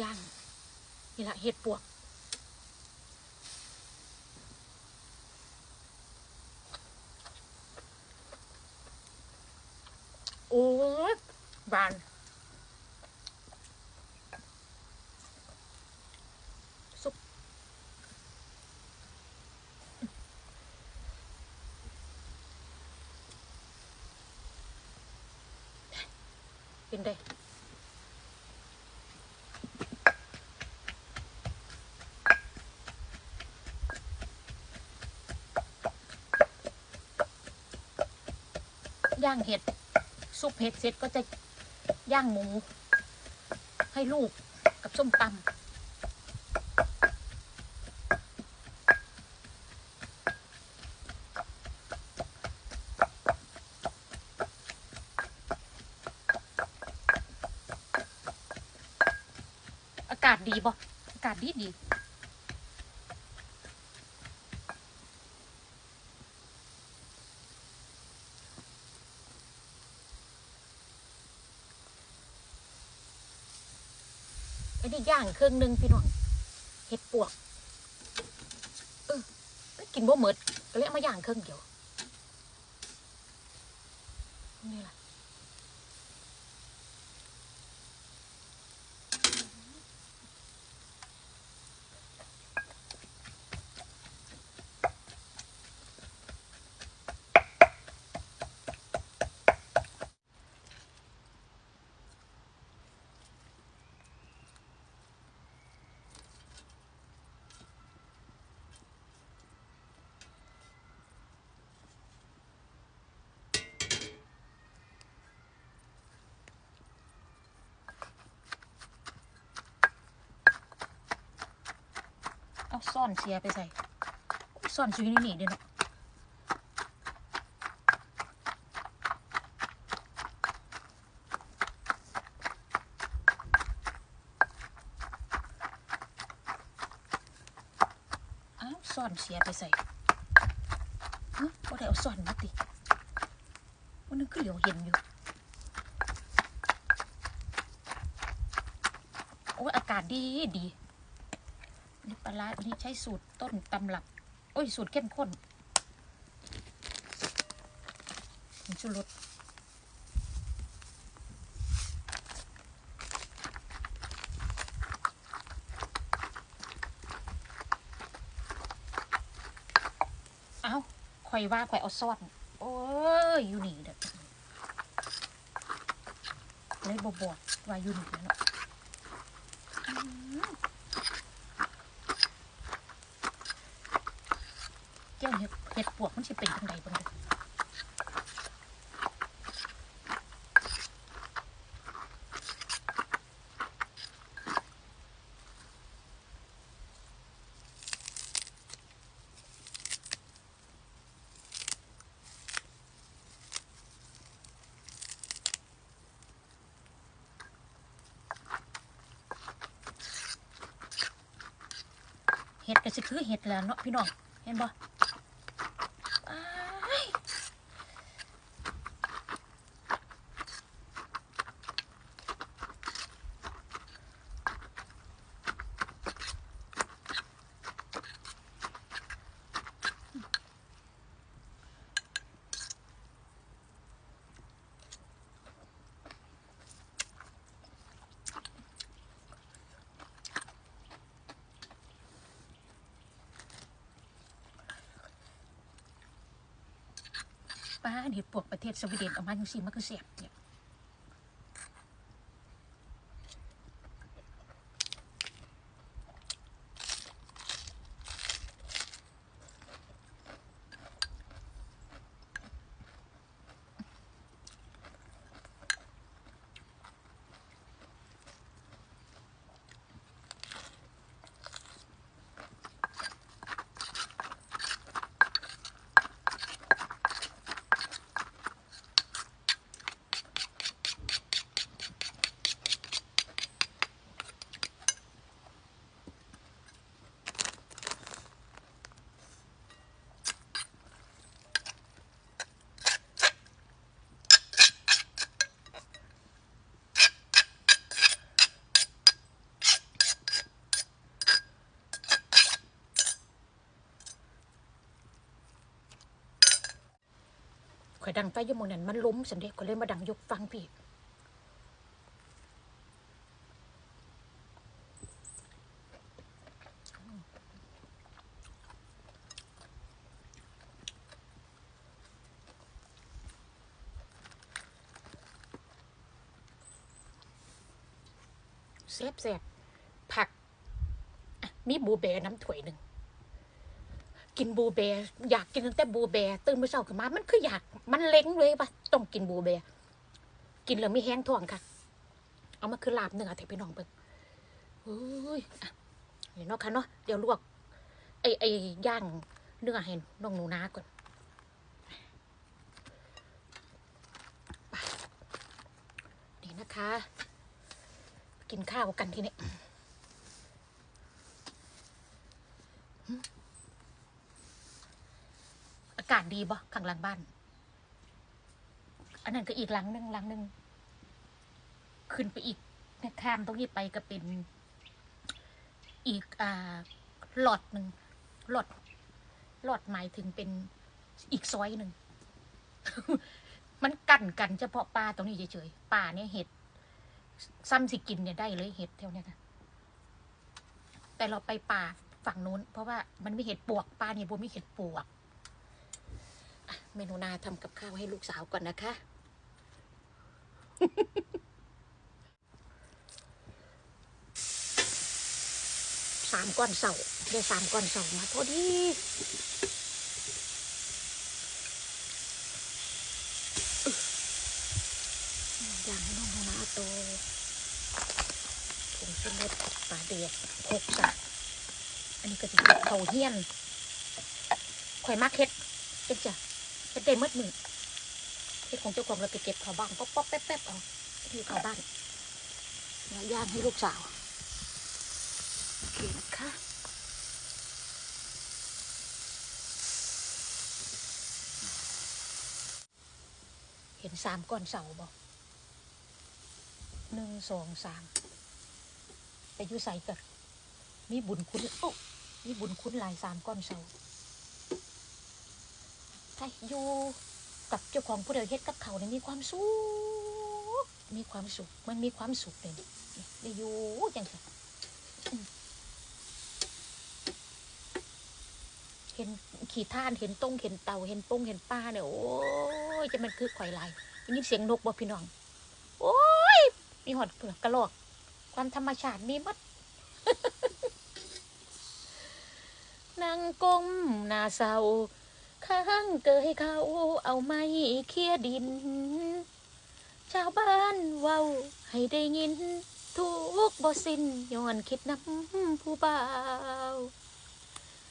ย่างนี่แหละเห็ดปวกโอ้ยบานซุปเป็นได้ ย่างเห็ดซุปเห็ดเสร็จก็จะย่างหมู ให้ลูกกับส้มตำอากาศดีบ่อากาศดีดี ย่างเครื่องหนึงพี่น้องเห็ดปวกเออกินบ่หมดก็เลยเอามาย่างเครื่องเดียวนี่แหละ ซ่อนเสียไปใส่ซ่อนซื้อนี่นี่เดี๋ยวนะอ้าวซ่อนเสียไปใส่เฮ้ยก็ได้เอาซ่อนมาติวันนึงก็เหลียวเห็นอยู่โอ้ยอากาศดีดี นี่ปลาร้าอันนี้ใช้สูตรต้นตำรับโอ้ย สูตรเข้มข้นผงชูรสเอาข่อยว่าข่อยเอาซอสโอ้ย อยู่นี่เด้อเลยบบอกว่าอยู่นี่แล้วเนาะ เจ้าเห็ดเห็ดปวกมันสิเป็นจังไดบ้างเด้อเห็ดก็สิคือเห็ดแหล้วเนาะพี่น้องเห็นบ่ ป้าเห็ดปวกประเทศสวีเดนออกมาจังซี่มันคือแซ่บเนี่ย อยดังไฟยมงนั้นมันล้มสันเด็จก็เลยมาดังยกฟังพี่แซ่บแซ่บผัก มีบูเบร์น้ำถ้วยหนึ่ง กินบูเบร์อยากกินตั้งแต่บูเบร์ตื่นมาเช้าขึ้นมา มันคืออยากมันเล้งเลยปะต้องกินบูเบร์กินแล้วไม่แห้งท้องค่ะ เอามาคือลาบเนื้อเถอะพี่น้องเบิ่งเฮ้ยเห็นนาะค่ะเนาะเดี๋ยวลวกไอไอ้ย่างเนื้อให้น้องหนูนาก่อนนี่นะคะ กินข้าวกันทีนี้ อากาศดี บ่ข้างหลังบ้าน อันนั้นก็อีกหลังหนึ่งหลังหนึ่งขึ้นไปอีกเนี่ยข้ามตรงนี้ไปก็เป็น อีกอ่าหลอดหนึ่งหลอดหลอดหมายถึงเป็นอีกซอยหนึ่ง มันกันกันเฉพาะปลาตรงนี้เฉยๆปลาเนี่ยเห็ดซ้ำสิกินเนี่ยได้เลยเห็ดแถวเนี้ยค่ะแต่เราไปป่าฝั่งนู้น เพราะว่ามันมีเห็ดปวกปลาเนี่ยบัวมีเห็ดปวก เมนูนาทำกับข้าวให้ลูกสาวก่อนนะคะ สามก้อนเสาได้สามก้อนเสามาพอดีอย่างให้น้องนาโตผงชูรสปลาเดียกโคกสะอันนี้ก็จะเป็นเขาเฮี้ยนข่อยมากเฮ็ดเจ๊จ้ะ เป็นเต็มมืดมือเฮ็ดของเจ้าของเราไปเก็บเขาบ้างป๊อปป๊อปแป๊บแป๊บเอาอยู่เขาบ้านแล้วย่างให้ลูกสาวโอเคนะคะเห็นสามก้อนเสาบ่หนึ่งสองสามไปยู่ใส่กันมีบุญคุณโอ้มีบุญคุณหลายสามก้อนเสา ช่อยู่กับเจ้าของผู้เดียวเฮ็ดกับเขาเนี่ยมีความสุขมีความสุขมันมีความสุขเลยนี่ได้อยู่จังค่ะอืมเห็นขี่ท่านเห็นต้งเห็นเต่าเห็นปงเห็นปลาเนี่ยโอ้ยจะมันคือข่อยลายยินเสียงนกบ่พี่น้อง โอ้ย มีหอดเปลือกกระรอกความธรรมชาติมีมัดนางก้มนาเศร้า ข้างเกยเขาเอาไม้เคี่ยดิน ชาวบ้านเว้าให้ได้ยิน ทุกบ่สิ้นย้อนคิดน้ำผู้บ่าว